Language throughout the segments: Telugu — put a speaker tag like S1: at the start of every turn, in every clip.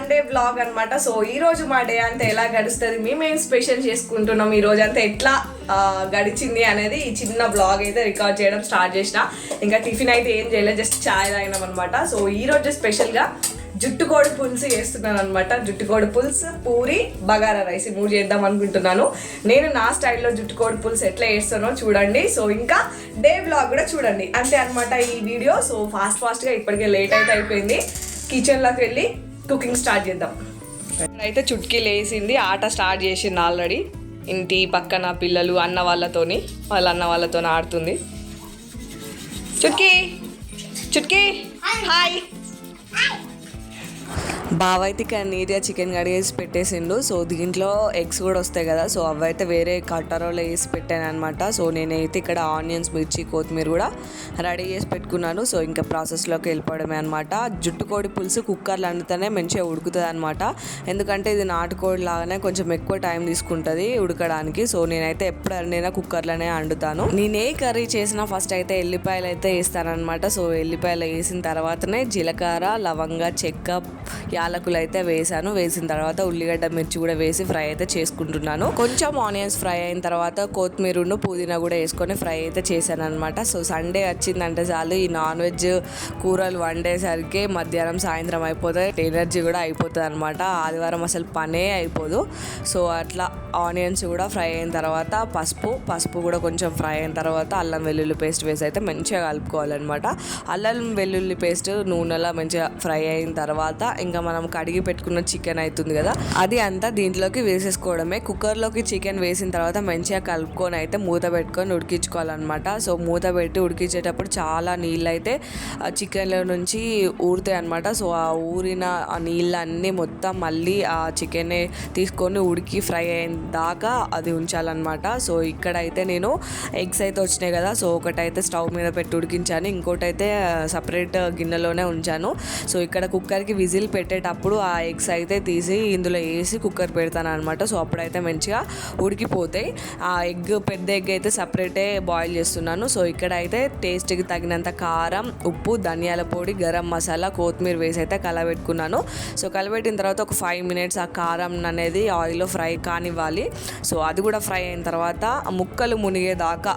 S1: టు సండే బ్లాగ్ అనమాట సో ఈ రోజు మా డే అంతా ఎలా గడుస్తుంది? మేమేం స్పెషల్ చేసుకుంటున్నాం ఈ రోజు అంతా? ఎట్లా గడిచింది అనేది ఈ చిన్న బ్లాగ్ అయితే రికార్డ్ చేయడం స్టార్ట్ చేసిన. ఇంకా టిఫిన్ అయితే ఏం చేయలేదు జస్ట్ చాయ్ తాగినాం అనమాట సో ఈ రోజు స్పెషల్గా జుట్టుకోడి పులుసు చేస్తున్నాను అనమాట జుట్టుకోడి పులుసు పూరి బగారా రైస్ ఈ మూడు చేద్దాం అనుకుంటున్నాను. నేను నా స్టైల్లో జుట్టుకోడి పులుసు ఎట్లా చేస్తానో చూడండి. సో ఇంకా డే బ్లాగ్ కూడా చూడండి. అంతే అనమాట ఈ వీడియో సో ఫాస్ట్ ఫాస్ట్గా ఇప్పటికే లేట్ అయితే అయిపోయింది. కిచెన్లోకి వెళ్ళి కుకింగ్ స్టార్ట్ చేద్దాం. అయితే చుట్కీ లేసింది ఆట స్టార్ట్ చేసింది ఆల్రెడీ. ఇంటి పక్కన పిల్లలు అన్న వాళ్ళతోని వాళ్ళ అన్న వాళ్ళతో ఆడుతుంది. చుట్కీ చుట్కీ హాయ్. బావ అయితే ఇక్కడ నీట్గా చికెన్ కడిగేసి పెట్టేసిండు. సో దీంట్లో ఎగ్స్ కూడా వస్తాయి కదా సో అవి అయితే వేరే కట్టరోలో వేసి పెట్టాను అనమాట సో నేనైతే ఇక్కడ ఆనియన్స్ మిర్చి కొత్తిమీర కూడా రెడీ చేసి పెట్టుకున్నాను. సో ఇంకా ప్రాసెస్లోకి వెళ్ళిపోవడమే అనమాట జుట్టుకోడి పులుసు కుక్కర్లో వండితేనే మంచిగా ఉడుకుతుంది అనమాట ఎందుకంటే ఇది నాటుకోడి లాగానే కొంచెం ఎక్కువ టైం తీసుకుంటుంది ఉడకడానికి. సో నేనైతే ఎప్పుడు వండినా కుక్కర్లోనే వండుతాను నేను ఏ కర్రీ చేసినా ఫస్ట్ అయితే ఎల్లిపాయలు అయితే వేస్తానమాట సో ఎల్లిపాయలు వేసిన తర్వాతనే జీలకర్ర లవంగ చెక్క పాలకులు అయితే వేసాను వేసిన తర్వాత ఉల్లిగడ్డ మిర్చి కూడా వేసి ఫ్రై అయితే చేసుకుంటున్నాను. కొంచెం ఆనియన్స్ ఫ్రై అయిన తర్వాత కొత్తిమీర పుదీనా కూడా వేసుకొని ఫ్రై అయితే చేశాను అనమాట సో సండే వచ్చిందంటే చాలు ఈ నాన్ వెజ్ కూరలు వండేసరికి మధ్యాహ్నం సాయంత్రం అయిపోతుంది ఎనర్జీ కూడా అయిపోతుంది అనమాట ఆదివారం అసలు పనే అయిపోదు. సో అట్లా ఆనియన్స్ కూడా ఫ్రై అయిన తర్వాత పసుపు పసుపు కూడా కొంచెం ఫ్రై అయిన తర్వాత అల్లం వెల్లుల్లి పేస్ట్ వేసి అయితే మంచిగా కలుపుకోవాలన్నమాట. అల్లం వెల్లుల్లి పేస్ట్ నూనెలో మంచిగా ఫ్రై అయిన తర్వాత ఇంకా మనం కడిగి పెట్టుకున్న చికెన్ అవుతుంది కదా. అది అంతా దీంట్లోకి వేసేసుకోవడమే. కుక్కర్లోకి చికెన్ వేసిన తర్వాత మంచిగా కలుపుకొని అయితే మూత పెట్టుకొని ఉడికించుకోవాలన్నమాట. సో మూత పెట్టి ఉడికించేటప్పుడు చాలా నీళ్ళు అయితే చికెన్లో నుంచి ఊరుతాయి అనమాట సో ఆ ఊరిన ఆ నీళ్ళన్నీ మొత్తం మళ్ళీ ఆ చికెన్ తీసుకొని ఉడికి ఫ్రై అయిన దాకా అది ఉంచాలన్నమాట. సో ఇక్కడైతే నేను ఎగ్స్ అయితే వచ్చినాయి కదా. సో ఒకటైతే స్టవ్ మీద పెట్టి ఉడికించాను. ఇంకోటైతే సపరేట్ గిన్నెలోనే ఉంచాను. సో ఇక్కడ కుక్కర్కి విజిల్ పెట్టే పెట్టేటప్పుడు ఆ ఎగ్స్ అయితే తీసి ఇందులో వేసి కుక్కర్ పెడతాను అనమాట సో అప్పుడైతే మంచిగా ఉడికిపోతాయి. ఆ ఎగ్ పెద్ద ఎగ్ అయితే సపరేటే బాయిల్ చేస్తున్నాను. సో ఇక్కడ అయితే టేస్ట్కి తగినంత కారం ఉప్పు ధనియాల పొడి గరం మసాలా కొత్తిమీర వేసి అయితే కలబెట్టుకున్నాను. సో కలబెట్టిన తర్వాత ఒక ఫైవ్ మినిట్స్ ఆ కారం అనేది ఆయిల్లో ఫ్రై కానివ్వాలి. సో అది కూడా ఫ్రై అయిన తర్వాత ముక్కలు మునిగేదాకా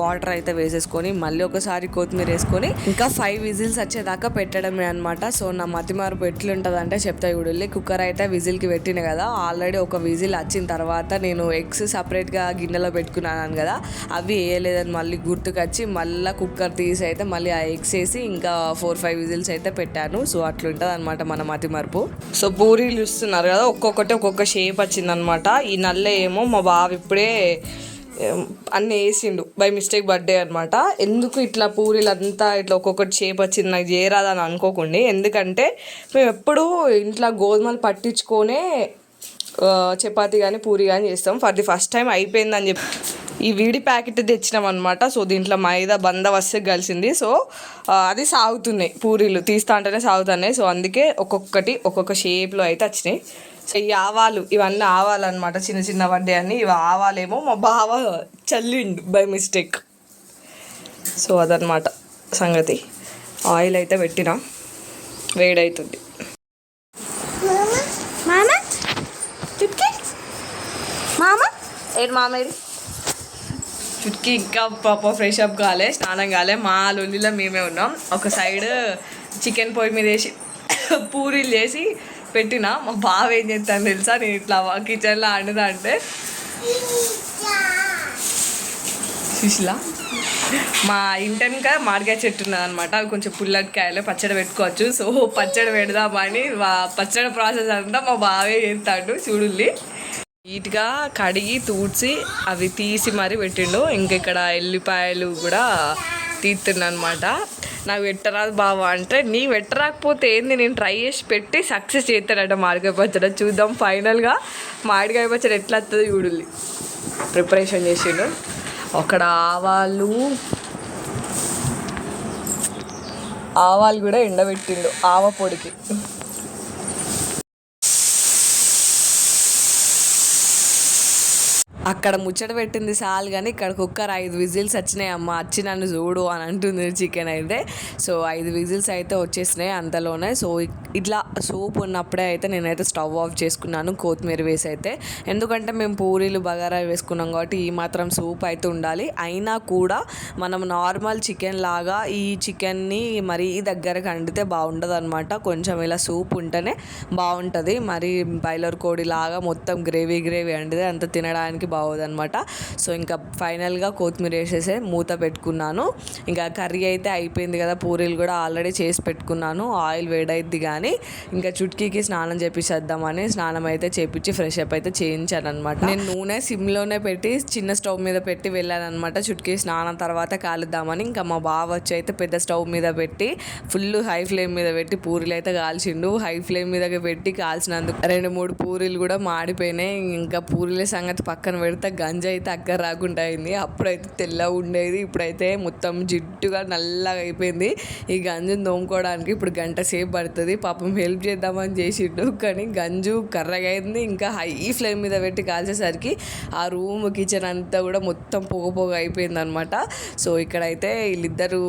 S1: వాటర్ అయితే వేసేసుకొని మళ్ళీ ఒకసారి కొత్తిమీర వేసుకొని ఇంకా ఫైవ్ విజిల్స్ వచ్చేదాకా పెట్టడమే అనమాట సో నా మతిమారు ఎట్లుంటుంది అంటే చెప్తా చూడాలి కుక్కర్ అయితే విజిల్కి పెట్టిన కదా ఆల్రెడీ ఒక విజిల్ వచ్చిన తర్వాత నేను ఎగ్స్ సపరేట్గా గిన్నెలో పెట్టుకున్నాను కదా అవి వేయలేదని మళ్ళీ గుర్తుకొచ్చి మళ్ళీ కుక్కర్ తీసి అయితే మళ్ళీ ఆ ఎగ్స్ వేసి ఇంకా ఫోర్ ఫైవ్ విజిల్స్ అయితే పెట్టాను. సో అట్లుంటుంది అనమాట మన మతిమరుపు సో పూరీలు ఇస్తున్నారు కదా ఒక్కొక్కటి ఒక్కొక్క షేప్ వచ్చిందనమాట ఈ నల్ల ఏమో మా బావ ఇప్పుడే అన్నీ వేసిండు. బై మిస్టేక్ బర్త్డే అనమాట ఎందుకు ఇట్లా పూరీలు అంతా ఇట్లా ఒక్కొక్కటి షేప్ వచ్చింది? నాకు చేయరాదని అనుకోకుండా. ఎందుకంటే మేము ఎప్పుడూ ఇంట్లో గోధుమలు పట్టించుకొనే చపాతి కానీ పూరి కానీ చేస్తాం. ఫర్ ది ఫస్ట్ టైం అయిపోయిందని చెప్పి. ఈ వీడి ప్యాకెట్ తెచ్చినాం అనమాట సో దీంట్లో మైదా బంద వస్తే కలిసింది. సో అది సాగుతున్నాయి పూరీలు. తీస్తా అంటేనే సాగుతున్నాయి. సో అందుకే ఒక్కొక్కటి ఒక్కొక్క షేప్లో అయితే వచ్చినాయి. ఈ ఆవాలు ఇవన్నీ ఆవాలన్నమాట. చిన్న చిన్న వడ్డే అని ఇవి ఆవాలేమో మా బావ చల్లిండు బై మిస్టేక్. సో అదనమాట సంగతి. ఆయిల్ అయితే పెట్టినా. వేడవుతుంది
S2: మామ?
S1: ఏడు మామ? ఇది? చుట్కీ ఇంకా పాప ఫ్రెష్ అప్ కాలే స్నానం కాలే. మా లొల్లిలో మేమే ఉన్నాం. ఒక సైడ్ చికెన్ పొయ్యి మీద వేసి పూరీలు చేసి పెట్టిన మా బావ ఏం చేస్తాను తెలుసా? నేను ఇట్లా కిచెన్లో వండుదా అంటే. సుశీల మా ఇంటెనక మామిడికాయ చెట్టు ఉన్నదనమాట అవి కొంచెం పుల్లటికాయలు పచ్చడి పెట్టుకోవచ్చు. సో పచ్చడి పెడదామని వా- పచ్చడి ప్రాసెస్ అంతా మా బావే చేస్తాడు చూడుల్లి నీట్గా కడిగి తూడ్చి అవి తీసి మరీ పెట్టిండు. ఇంకా ఇక్కడ ఎల్లిపాయలు కూడా తీస్తున్నా అనమాట నాకు పెట్టరాదు బావా అంటే నీ పెట్టరాకపోతే ఏంది? నేను ట్రై చేసి పెట్టి సక్సెస్ చేస్తాడట మామిడికాయ పచ్చడి. చూద్దాం ఫైనల్గా మామిడికాయ పచ్చడి ఎట్లా వస్తుంది చూడుల్లి. ప్రిపరేషన్ చేసిండు. అక్కడ ఆవాలు ఆవాలు కూడా ఎండబెట్టిండు ఆవ పొడికి. అక్కడ ముచ్చట పెట్టింది చాలు కానీ ఇక్కడ కుక్కర్ ఐదు విజిల్స్ వచ్చినాయి అమ్మ వచ్చి నన్ను చూడు అని అంటుంది చికెన్ అయితే. సో ఐదు విజిల్స్ అయితే వచ్చేసినాయి అంతలోనే. సో ఇట్లా సూప్ ఉన్నప్పుడే అయితే నేనైతే స్టవ్ ఆఫ్ చేసుకున్నాను కొత్తిమీర వేసి అయితే. ఎందుకంటే మేము పూరీలు బగారా వేసుకున్నాం కాబట్టి ఈ మాత్రం సూప్ అయితే ఉండాలి. అయినా కూడా మనం నార్మల్ చికెన్ లాగా ఈ చికెన్ని మరీ దగ్గరకు అండితే బాగుండదు అనమాట కొంచెం ఇలా సూప్ ఉంటేనే బాగుంటుంది. మరి బాయిలర్ కోడి లాగా మొత్తం గ్రేవీ గ్రేవీ అండితే అంత తినడానికి బాగోదు అనమాట సో ఇంకా ఫైనల్గా కొత్తిమీర వేసేసి మూత పెట్టుకున్నాను. ఇంకా కర్రీ అయితే అయిపోయింది కదా పూరీలు కూడా ఆల్రెడీ చేసి పెట్టుకున్నాను. ఆయిల్ వేడైద్ది కానీ ఇంకా చుట్కీకి స్నానం చేపించేద్దామని స్నానం అయితే చేపించి ఫ్రెష్ అప్ అయితే చేయించాను అనమాట నేను నూనె సిమ్లోనే పెట్టి చిన్న స్టవ్ మీద పెట్టి వెళ్ళాను అనమాట చుట్కీ. స్నానం తర్వాత కాలుద్దామని ఇంకా మా బావ వచ్చి అయితే పెద్ద స్టవ్ మీద పెట్టి ఫుల్ హై ఫ్లేమ్ మీద పెట్టి పూరీలు అయితే కాల్చిండు. హై ఫ్లేమ్ మీద పెట్టి కాల్చినందుకు రెండు మూడు పూరీలు కూడా మాడిపోయినాయి. ఇంకా పూరీల సంగతి పక్కన పెడితే గంజ అయితే అగ్గర రాకుండా అయింది. అప్పుడైతే తెల్లగా ఉండేది ఇప్పుడైతే మొత్తం జిడ్డుగా నల్లగా అయిపోయింది. ఈ గంజుని తోముకోవడానికి ఇప్పుడు గంట సేపు పడుతుంది. పాపం హెల్ప్ చేద్దామని చేసిండు కానీ గంజు కర్రగా అయింది ఇంకా హై ఫ్లేమ్ మీద పెట్టి కాల్చేసరికి ఆ రూమ్ కిచెన్ అంతా కూడా మొత్తం పొగ పొగ అయిపోయింది అనమాట సో ఇక్కడైతే వీళ్ళిద్దరు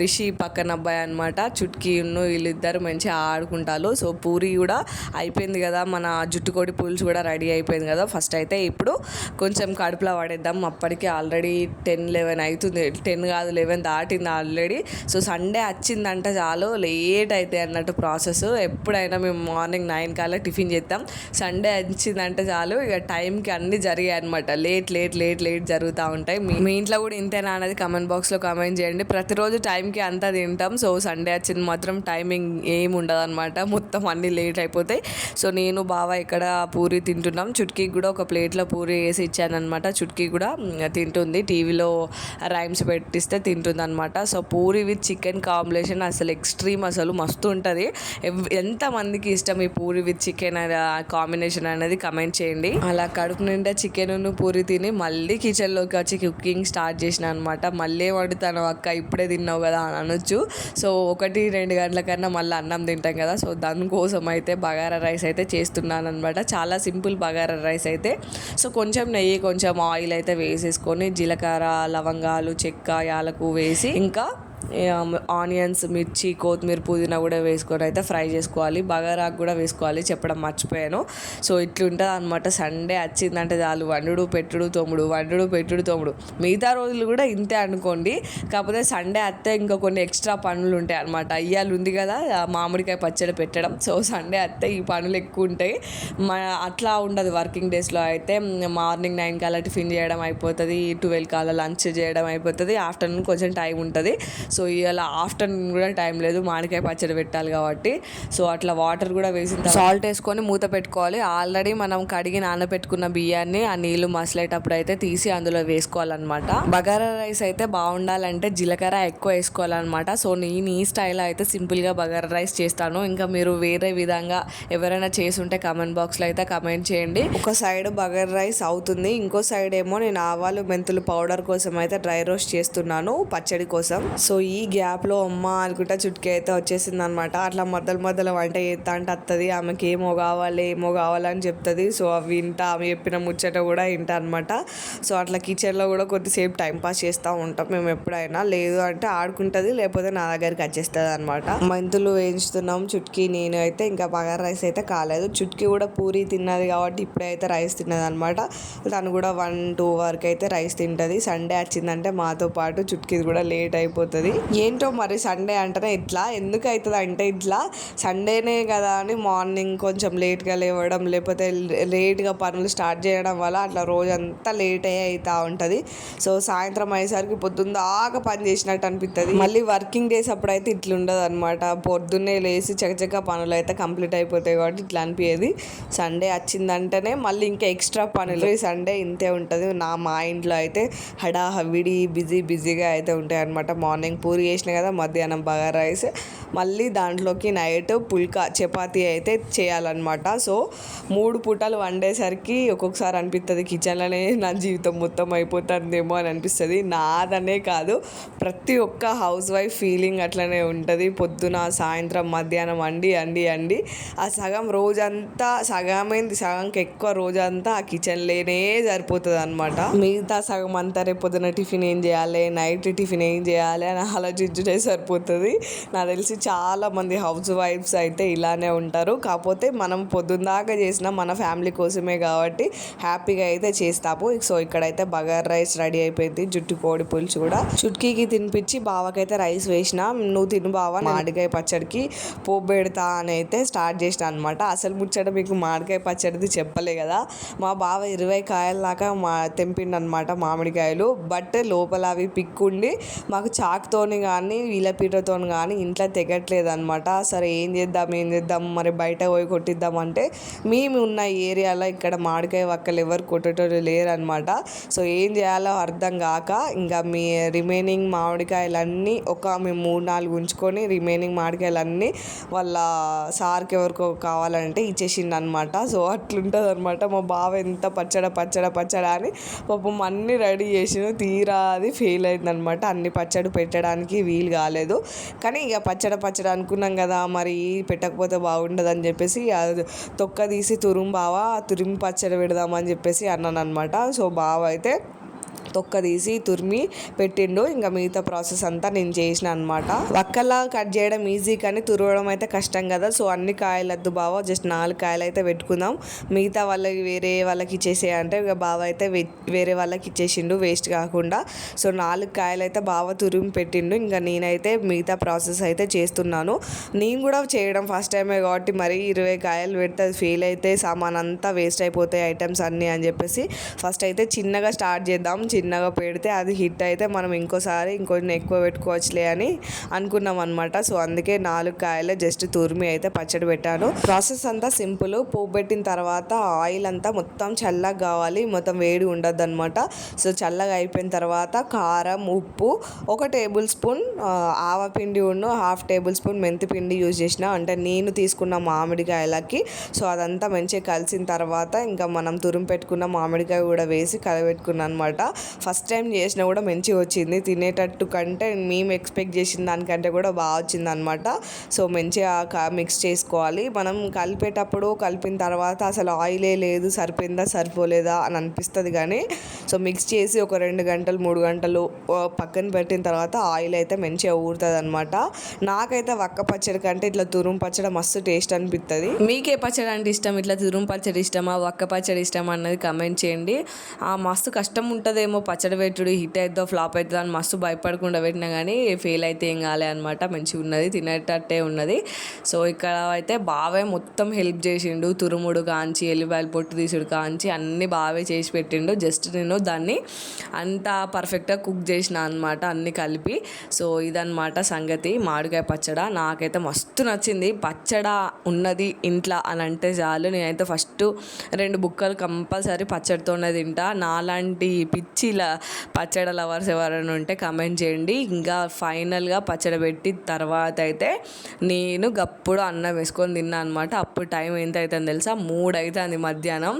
S1: రిషి పక్కన అబ్బాయి అనమాట చుట్కీ ఉన్ను వీళ్ళిద్దరు మంచిగా ఆడుకుంటారు. సో పూరి కూడా అయిపోయింది కదా మన జుట్టుకోడి పులుసు కూడా రెడీ అయిపోయింది కదా. ఫస్ట్ అయితే ఇప్పుడు కొంచెం కడుపులో పడేద్దాం. అప్పటికి ఆల్రెడీ టెన్ లెవెన్ అవుతుంది టెన్ కాదు లెవెన్ దాటింది ఆల్రెడీ. సో సండే వచ్చిందంటే చాలు. లేట్ అయితే అన్నట్టు ప్రాసెస్. ఎప్పుడైనా మేము మార్నింగ్ నైన్ కల్లా టిఫిన్ చేస్తాం సండే వచ్చిందంటే చాలు. ఇక టైంకి అన్నీ జరిగాయి అనమాట లేట్ లేట్ లేట్ లేట్ జరుగుతూ ఉంటాయి. మీ ఇంట్లో కూడా ఇంతేనా అనేది కమెంట్ బాక్స్లో కమెంట్ చేయండి. ప్రతిరోజు టైంకి అంతా తింటాం. సో సండే వచ్చింది మాత్రం టైమింగ్ ఏమి ఉండదు అనమాట మొత్తం అన్నీ లేట్ అయిపోతాయి. సో నేను బావ ఇక్కడ పూరి తింటున్నాం. చుట్కీకి కూడా ఒక ప్లేట్లో పూరి వేసి ఇచ్చానమాట చుట్కీ కూడా తింటుంది. టీవీలో రైమ్స్ పెట్టిస్తే తింటుంది అనమాట so puri with chicken combination అసలు ఎక్స్ట్రీమ్ అసలు మస్తు ఉంటుంది. ఎవ్- ఎంతమందికి ఇష్టం ఈ పూరి విత్ చికెన్ కాంబినేషన్ అనేది కమెంట్ చేయండి. అలా కడుపు నిండా చికెన్ పూరి తిని మళ్ళీ కిచెన్లోకి వచ్చి కుకింగ్ స్టార్ట్ చేసిన అనమాట మళ్ళీ వండుతాను అక్క ఇప్పుడే తిన్నావు కదా అని అనొచ్చు. సో ఒకటి రెండు గంటల కన్నా మళ్ళీ అన్నం తింటాం కదా. సో దానికోసం అయితే బగారా రైస్ అయితే చేస్తున్నాను అనమాట చాలా సింపుల్ బగారా రైస్ అయితే. సో కొంచెం కొంచెం నెయ్యి కొంచెం ఆయిల్ అయితే వేసేసుకొని జీలకర్ర లవంగాలు చెక్క యాలకు వేసి ఇంకా ఆనియన్స్ మిర్చి కొత్తిమీర పుదీనా కూడా వేసుకొని అయితే ఫ్రై చేసుకోవాలి. బగారాకు కూడా వేసుకోవాలి చెప్పడం మర్చిపోయాను. సో ఇట్లుంటుంది అనమాట సండే వచ్చిందంటే చాలు. వండుడు పెట్టుడు తోముడు వండుడు పెట్టుడు తోముడు మిగతా రోజులు కూడా ఇంతే అనుకోండి. కాకపోతే సండే అత్తే ఇంకా కొన్ని ఎక్స్ట్రా పనులు ఉంటాయి అనమాట అయ్యాలు ఉంది కదా మామిడికాయ పచ్చడి పెట్టడం. సో సండే అత్తే ఈ పనులు ఎక్కువ ఉంటాయి. మా అట్లా ఉండదు వర్కింగ్ డేస్లో అయితే. మార్నింగ్ నైన్ కల్లా టిఫిన్ చేయడం అయిపోతుంది. ట్వెల్వ్ కల్లా లంచ్ చేయడం అయిపోతుంది. ఆఫ్టర్నూన్ కొంచెం టైం ఉంటుంది. సో ఇలా ఆఫ్టర్నూన్ కూడా టైం లేదు మామిడికాయ పచ్చడి పెట్టాలి కాబట్టి. సో అట్లా వాటర్ కూడా వేసిన సాల్ట్ వేసుకొని మూత పెట్టుకోవాలి. ఆల్రెడీ మనం కడిగి నానబెట్టుకున్న బియ్యాన్ని ఆ నీళ్ళు మసలేటప్పుడు అయితే తీసి అందులో వేసుకోవాలన్నమాట. బగారా రైస్ అయితే బాగుండాలంటే జీలకర్ర ఎక్కువ వేసుకోవాలన్నమాట. సో నేను ఈ స్టైల్లో అయితే సింపుల్గా బగారా రైస్ చేస్తాను. ఇంకా మీరు వేరే విధంగా ఎవరైనా చేసుంటే కమెంట్ బాక్స్లో అయితే కమెంట్ చేయండి. ఒక సైడ్ బగారా రైస్ అవుతుంది. ఇంకో సైడ్ ఏమో నేను ఆవాలు మెంతులు పౌడర్ కోసం అయితే డ్రై రోస్ట్ చేస్తున్నాను పచ్చడి కోసం. సో ఈ ఈ గ్యాప్లో అమ్మ అనుకుంటా చుట్కీ అయితే వచ్చేసింది అనమాట అట్లా మధ్యలో మధ్యలో వంట చేస్తా అంటే వస్తుంది ఆమెకి ఏమో కావాలి ఏమో కావాలని చెప్తుంది. సో అవి వింటా ఆమె చెప్పిన ముచ్చట కూడా వింటా అనమాట సో అట్లా కిచెన్లో కూడా కొద్దిసేపు టైం పాస్ చేస్తూ ఉంటాం. మేము ఎప్పుడైనా లేదు అంటే ఆడుకుంటుంది లేకపోతే నా దగ్గరికి వచ్చేస్తుంది అనమాట మెంతులు వేయించుతున్నాం చుట్కీ నేను అయితే ఇంకా బగారా రైస్ అయితే కాలేదు. చుట్కీ కూడా పూరి తిన్నది కాబట్టి ఇప్పుడైతే రైస్ తిన్నది అనమాట తను కూడా వన్ టూ వరకు అయితే రైస్ తింటుంది. సండే వచ్చిందంటే మాతో పాటు చుట్కీది కూడా లేట్ అయిపోతుంది. ఏంటో మరి సండే అంటేనే ఇట్లా ఎందుకు అవుతుంది అంటే ఇట్లా సండేనే కదా అని మార్నింగ్ కొంచెం లేట్గా లేవడం లేకపోతే లేట్గా పనులు స్టార్ట్ చేయడం వల్ల అట్లా రోజంతా లేట్ అయ్యి అవుతూ ఉంటుంది. సో సాయంత్రం అయ్యేసరికి పొద్దున్న దాకా పని చేసినట్టు అనిపిస్తుంది మళ్ళీ వర్కింగ్ డేస్ అప్పుడైతే ఇట్లా ఉండదు అనమాట పొద్దున్నే లేచి చకచక పనులు అయితే కంప్లీట్ అయిపోతాయి కాబట్టి ఇట్లా అనిపించేది సండే వచ్చిందంటేనే మళ్ళీ ఇంకా ఎక్స్ట్రా పనులు. ఈ సండే ఇంతే ఉంటుంది. నా మా ఇంట్లో అయితే హడా హవిడి బిజీ బిజీగా అయితే ఉంటాయి అనమాట మార్నింగ్. పూరి చేసిన కదా మధ్యాహ్నం బగారా రైస్. మళ్ళీ దాంట్లోకి నైట్ పుల్కా చపాతి అయితే చేయాలన్నమాట. సో మూడు పూటలు వండేసరికి ఒక్కొక్కసారి అనిపిస్తుంది కిచెన్లోనే నా జీవితం మొత్తం అయిపోతుందేమో అని అనిపిస్తుంది. నాదనే కాదు ప్రతి ఒక్క హౌస్ వైఫ్ ఫీలింగ్ అట్లనే ఉంటుంది. పొద్దున సాయంత్రం మధ్యాహ్నం అండి అండి అండి. ఆ సగం రోజంతా సగమైంది సగంకి ఎక్కువ రోజంతా ఆ కిచెన్లోనే సరిపోతుంది అనమాట మిగతా సగం అంతా రేపు పొద్దున టిఫిన్ ఏం చేయాలి? నైట్ టిఫిన్ ఏం చేయాలి? అని ఆలోచించుటే సరిపోతుంది. నాకు తెలిసి చాలామంది హౌస్ వైఫ్స్ అయితే ఇలానే ఉంటారు. కాకపోతే మనం పొద్దున్న దాకా చేసిన మన ఫ్యామిలీ కోసమే కాబట్టి హ్యాపీగా అయితే చేస్తాము. సో ఇక్కడైతే బగార్ రైస్ రెడీ అయిపోయింది. జుట్టు కోడి పులుసు కూడా. చుట్కీకి తినిపించి బావకైతే రైస్ వేసిన నువ్వు తిను బావ మామిడికాయ పచ్చడికి పోపు పెడతా అని అయితే స్టార్ట్ చేసిన అనమాట అసలు ముచ్చట మీకు మామిడికాయ పచ్చడిది చెప్పలే కదా. మా బావ ఇరవై కాయల దాకా మా తెంపిండనమాట మామిడికాయలు. బట్ లోపల అవి పిక్కుండి మాకు చాక్తో పీటతోని కానీ వీలపీటతో కానీ ఇంట్లో తెగట్లేదు అనమాట సరే ఏం చేద్దాం ఏం చేద్దాం మరి బయట పోయి కొట్టిద్దాం అంటే మేము ఉన్న ఏరియాలో ఇక్కడ మామిడికాయ వక్కలు ఎవరు కొట్టేటోళ్ళు లేరనమాట సో ఏం చేయాలో అర్థం కాక ఇంకా మీ రిమైనింగ్ మామిడికాయలన్నీ ఒక మేము మూడు నాలుగు ఉంచుకొని రిమైనింగ్ మామిడికాయలన్నీ వాళ్ళ సార్కి ఎవరికో కావాలంటే ఇచ్చేసింది అనమాట సో అట్లుంటుంది అనమాట మా బావ ఎంత పచ్చడ పచ్చడ పచ్చడ అని పాపం అన్నీ రెడీ చేసిన తీరా అది ఫెయిల్ అయిందనమాట అన్ని పచ్చడి పెట్టడానికి వీలు కాలేదు. కానీ ఇక పచ్చడి పచ్చడి అనుకున్నాం కదా మరి పెట్టకపోతే బాగుండదు అని చెప్పేసి అది తొక్క తీసి తురుం బావ తురిమి పచ్చడి పెడదామని చెప్పేసి అన్నాను అనమాట సో బావ అయితే తొక్క తీసి తురిమి పెట్టిండు. ఇంకా మిగతా ప్రాసెస్ అంతా నేను చేసిన అనమాట ఒక్కలా కట్ చేయడం ఈజీ కానీ తురవడం అయితే కష్టం కదా. సో అన్ని కాయలు వద్దు బావ. జస్ట్ నాలుగు కాయలు అయితే పెట్టుకుందాం. మిగతా వాళ్ళకి వేరే వాళ్ళకి ఇచ్చేసేయంటే ఇక బావ అయితే వే- వేరే వాళ్ళకి ఇచ్చేసిండు వేస్ట్ కాకుండా. సో నాలుగు కాయలు అయితే బావ తురిమి పెట్టిండు. ఇంకా నేనైతే మిగతా ప్రాసెస్ అయితే చేస్తున్నాను. నేను కూడా చేయడం ఫస్ట్ టైమే కాబట్టి మరి ఇరవై కాయలు పెడితే అది ఫెయిల్ అయితే సామాన్ అంతా వేస్ట్ అయిపోతాయి ఐటమ్స్ అన్నీ అని చెప్పేసి ఫస్ట్ అయితే చిన్నగా స్టార్ట్ చేద్దాం. చిన్నగా పెడితే అది హిట్ అయితే మనం ఇంకోసారి ఇంకొన్ని ఎక్కువ పెట్టుకోవచ్చులే అని అనుకున్నాం అనమాట సో అందుకే నాలుగు కాయలు జస్ట్ తురిమి అయితే పచ్చడి పెట్టాను. ప్రాసెస్ అంతా సింపుల్. పోపు పెట్టిన తర్వాత ఆయిల్ అంతా మొత్తం చల్లగా కావాలి. మొత్తం వేడి ఉండద్దు అనమాట సో చల్లగా అయిపోయిన తర్వాత కారం ఉప్పు ఒక టేబుల్ స్పూన్ ఆవపిండి ఉన్ను హాఫ్ టేబుల్ స్పూన్ మెంతి పిండి యూజ్ చేసిన. అంటే నేను తీసుకున్న మామిడికాయలకి. సో అదంతా మంచిగా కలిసిన తర్వాత ఇంకా మనం తురుము పెట్టుకున్న మామిడికాయ కూడా వేసి కలబెట్టుకున్నాను అనమాట ఫస్ట్ టైం చేసినా కూడా మంచిగా వచ్చింది. తినేటట్టు కంటే మేము ఎక్స్పెక్ట్ చేసిన దానికంటే కూడా బాగా వచ్చింది అనమాట సో మంచిగా మిక్స్ చేసుకోవాలి. మనం కలిపేటప్పుడు కలిపిన తర్వాత అసలు ఆయిలే లేదు సరిపోయిందా సరిపోలేదా అని అనిపిస్తుంది కానీ సో మిక్స్ చేసి ఒక రెండు గంటలు మూడు గంటలు పక్కన పెట్టిన తర్వాత ఆయిల్ అయితే మంచిగా ఊరుతుంది అనమాట నాకైతే వక్క పచ్చడి కంటే ఇట్లా తురుము పచ్చడి మస్తు టేస్ట్ అనిపిస్తుంది మీకే పచ్చడి అంటే ఇష్టం? ఇట్లా తురుము పచ్చడి ఇష్టమా? వక్క పచ్చడి ఇష్టమా? అన్నది కమెంట్ చేయండి. ఆ మస్తు కష్టం ఉంటుందేమో పచ్చడి పెట్టుడు హిట్ అవుతుందో ఫ్లాప్ అవుతుందో అని మస్తు భయపడకుండా పెట్టినా కానీ ఫెయిల్ అయితే ఏం కాలే అనమాట మంచిగా ఉన్నది తినేటట్టే ఉన్నది. సో ఇక్కడ అయితే బావే మొత్తం హెల్ప్ చేసిండు. తురుముడు కాంచి ఎల్లిపాయలు పొట్టు తీసుడు కాంచి అన్ని బావే చేసి పెట్టిండు. జస్ట్ నేను దాన్ని అంత పర్ఫెక్ట్గా కుక్ చేసిన అనమాట అన్ని కలిపి. సో ఇదనమాట సంగతి. మామిడికాయ పచ్చడ నాకైతే మస్తు నచ్చింది. పచ్చడ ఉన్నది ఇంట్లో అని అంటే చాలు. నేనైతే ఫస్ట్ రెండు బుక్కలు కంపల్సరీ పచ్చడితోనే తింటా. నాలాంటి పిచ్చి ఇలా పచ్చడ లవర్స్ ఎవరైనా ఉంటే కమెంట్ చేయండి. ఇంకా ఫైనల్గా పచ్చడి పెట్టి తర్వాత అయితే నేను గప్పుడు అన్నం వేసుకొని తిన్నా అనమాట అప్పుడు టైం ఎంత అవుతుందో తెలుసా? మూడు అవుతుంది మధ్యాహ్నం.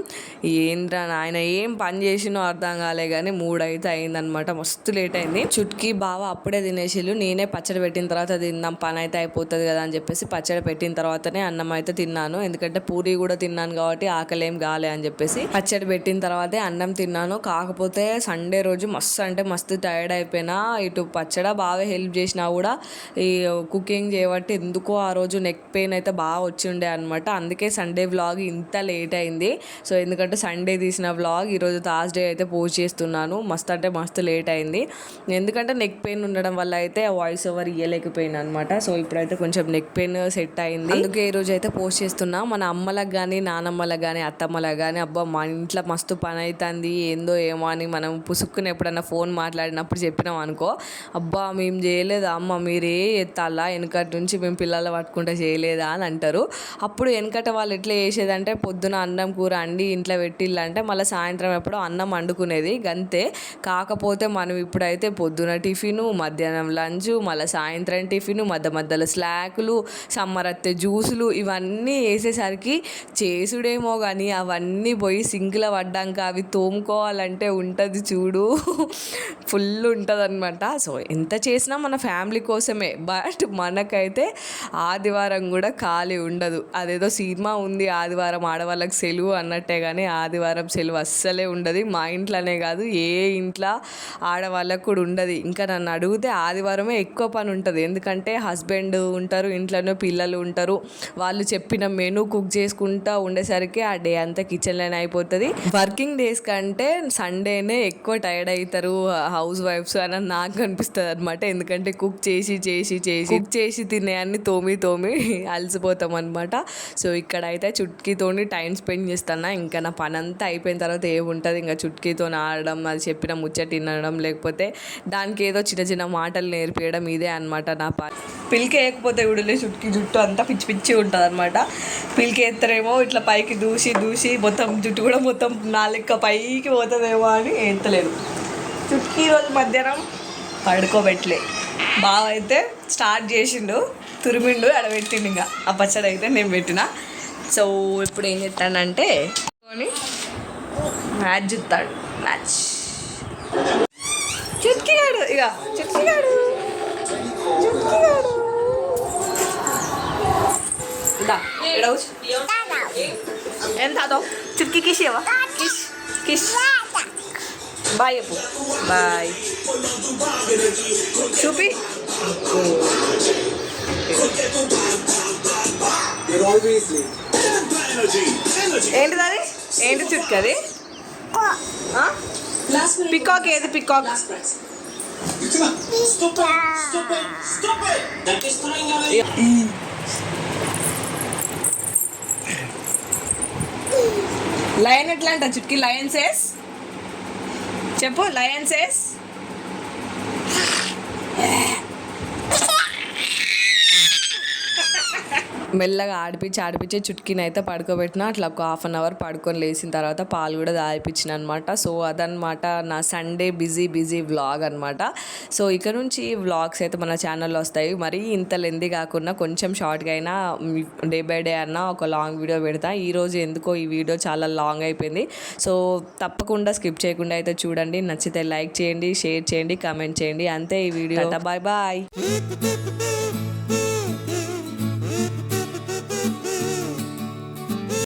S1: ఏంట్రా నాయన ఏం పని చేసినో అర్థం కాలే కానీ మూడు అయితే అయిందనమాట మస్తు లేట్ అయింది. చుట్కీ బావ అప్పుడే తినేసిళ్ళు. నేనే పచ్చడి పెట్టిన తర్వాత తిందాం పని అయితే అయిపోతుంది కదా అని చెప్పేసి పచ్చడి పెట్టిన తర్వాతనే అన్నం అయితే తిన్నాను. ఎందుకంటే పూరి కూడా తిన్నాను కాబట్టి ఆకలి ఏం కాలే అని చెప్పేసి పచ్చడి పెట్టిన తర్వాతే అన్నం తిన్నాను. కాకపోతే సండే రోజు మస్తు అంటే మస్తు టైర్డ్ అయిపోయినా ఇటు పచ్చడ బాగా హెల్ప్ చేసినా కూడా ఈ కుకింగ్ చేయబట్టి ఎందుకో ఆ రోజు నెక్ పెయిన్ అయితే బాగా వచ్చి ఉండే అనమాట అందుకే సండే వ్లాగ్ ఇంత లేట్ అయింది. సో ఎందుకంటే సండే తీసిన వ్లాగ్ ఈరోజు థర్స్డే అయితే పోస్ట్ చేస్తున్నాను. మస్తు అంటే మస్తు లేట్ అయింది. ఎందుకంటే నెక్ పెయిన్ ఉండడం వల్ల అయితే వాయిస్ ఓవర్ ఇయ్యలేకపోయినా అనమాట సో ఇప్పుడైతే కొంచెం నెక్ పెయిన్ సెట్ అయింది. అందుకే ఈరోజు అయితే పోస్ట్ చేస్తున్నా. మన అమ్మలకు కానీ నానమ్మలకు కానీ అత్తమ్మలకు కానీ అబ్బా మా ఇంట్లో మస్తు పని అవుతుంది ఏందో ఏమో అని మనం పుసుక్కుని ఎప్పుడైనా ఫోన్ మాట్లాడినప్పుడు చెప్పినాం అనుకో అబ్బా మేము చేయలేదా? అమ్మ మీరే ఎత్తాలా? వెనకటి నుంచి మేము పిల్లలు పట్టుకుంటే చేయలేదా? అని అంటారు. అప్పుడు వెనకట వాళ్ళు ఎట్లా చేసేదంటే పొద్దున అన్నం కూర అండి ఇంట్లో పెట్టిల్లంటే మళ్ళీ సాయంత్రం ఎప్పుడో అన్నం వండుకునేది. గంతే. కాకపోతే మనం ఇప్పుడైతే పొద్దున టిఫిను మధ్యాహ్నం లంచ్ మళ్ళీ సాయంత్రం టిఫిను మధ్య మధ్యలో స్లాకులు సమ్మర్ అత్తే జ్యూసులు ఇవన్నీ వేసేసరికి చేసుడేమో కానీ అవన్నీ పోయి సింక్లో పడ్డాక అవి తోముకోవాలంటే ఉంటుంది చూడు. ఫుల్ ఉంటుందన్నమాట. సో ఎంత చేసినా మన ఫ్యామిలీ కోసమే. బట్ మనకైతే ఆదివారం కూడా ఖాళీ ఉండదు. అదేదో సినిమా ఉంది ఆదివారం ఆడవాళ్ళకి సెలవు అన్నట్టే కానీ ఆదివారం సెలవు అస్సలే ఉండదు. మా ఇంట్లోనే కాదు ఏ ఇంట్లో ఆడవాళ్ళకు కూడా ఉండదు. ఇంకా నన్ను అడిగితే ఆదివారమే ఎక్కువ పని ఉంటుంది. ఎందుకంటే హస్బెండ్ ఉంటారు ఇంట్లోనే పిల్లలు ఉంటారు. వాళ్ళు చెప్పిన మెనూ కుక్ చేసుకుంటా ఉండేసరికి ఆ డే అంతా కిచెన్లోనే అయిపోతుంది. వర్కింగ్ డేస్ కంటే సండేనే ఎక్కువ ఎక్కువ టైర్డ్ అవుతారు హౌస్ వైఫ్స్ అని నాకు అనిపిస్తుంది అనమాట ఎందుకంటే కుక్ చేసి చేసి చేసి కుక్ చేసి తినే అన్ని తోమి తోమి అలసిపోతాం అనమాట సో ఇక్కడ అయితే చుట్కీతోని టైం స్పెండ్ చేస్తాను ఇంకా నా పని అంతా అయిపోయిన తర్వాత ఏముంటుంది? ఇంకా చుట్కీతో ఆడడం అది చెప్పిన ముచ్చట తినడం లేకపోతే దానికి ఏదో చిన్న చిన్న మాటలు నేర్పించడం ఇదే అనమాట నా పని పిలికేయకపోతే వేయకపోతే విడులే చుట్కీ జుట్టు అంతా పిచ్చి పిచ్చి ఉంటుంది అనమాట పిలికేస్తారేమో ఇట్లా పైకి దూసి దూసి మొత్తం జుట్టు కూడా మొత్తం నా పైకి పోతుందేమో అని ఎత్తలేదు చుట్కీ రోజు మధ్యాహ్నం పడుకోబెట్టలే బావ అయితే స్టార్ట్ చేసిండు తురిమిండు అడబెట్టిండు ఇంకా ఆ పచ్చడి అయితే నేను పెట్టిన. సో ఇప్పుడు ఏం చేస్తానంటే కొని మ్యాచ్ చూస్తాడు మ్యాచ్. చుట్కిగాడు ఇక చుట్కిగాడు ఏం తాతో చుట్కి కిస్ ఇవ్వ కిస్ కిస్ బాయ్ చెప్పు బాయ్ చూపి. ఏంటిది అది ఏంటి చుట్కి అది పికాక్ ఏది పికాక్. లయన్ ఎట్లా అంట చుట్కి లయన్ సేస్ చెప్పు లయన్ సేస్ మెల్లగా ఆడిపించి ఆడిపించి చుట్కీని అయితే పడుకోబెట్టిన అట్లా ఒక హాఫ్ అన్ అవర్ పడుకొని లేచిన తర్వాత పాలు కూడా తాగిపించిన అనమాట సో అదనమాట నా సండే బిజీ బిజీ వ్లాగ్ అనమాట సో ఇక నుంచి వ్లాగ్స్ అయితే మన ఛానల్లో వస్తాయి. మరి ఇంత లెంది కాకుండా కొంచెం షార్ట్గా అయినా డే బై డే అన్న ఒక లాంగ్ వీడియో పెడతా. ఈరోజు ఎందుకో ఈ వీడియో చాలా లాంగ్ అయిపోయింది. సో తప్పకుండా స్కిప్ చేయకుండా అయితే చూడండి. నచ్చితే లైక్ చేయండి షేర్ చేయండి కామెంట్ చేయండి. అంతే ఈ వీడియో బాయ్ బాయ్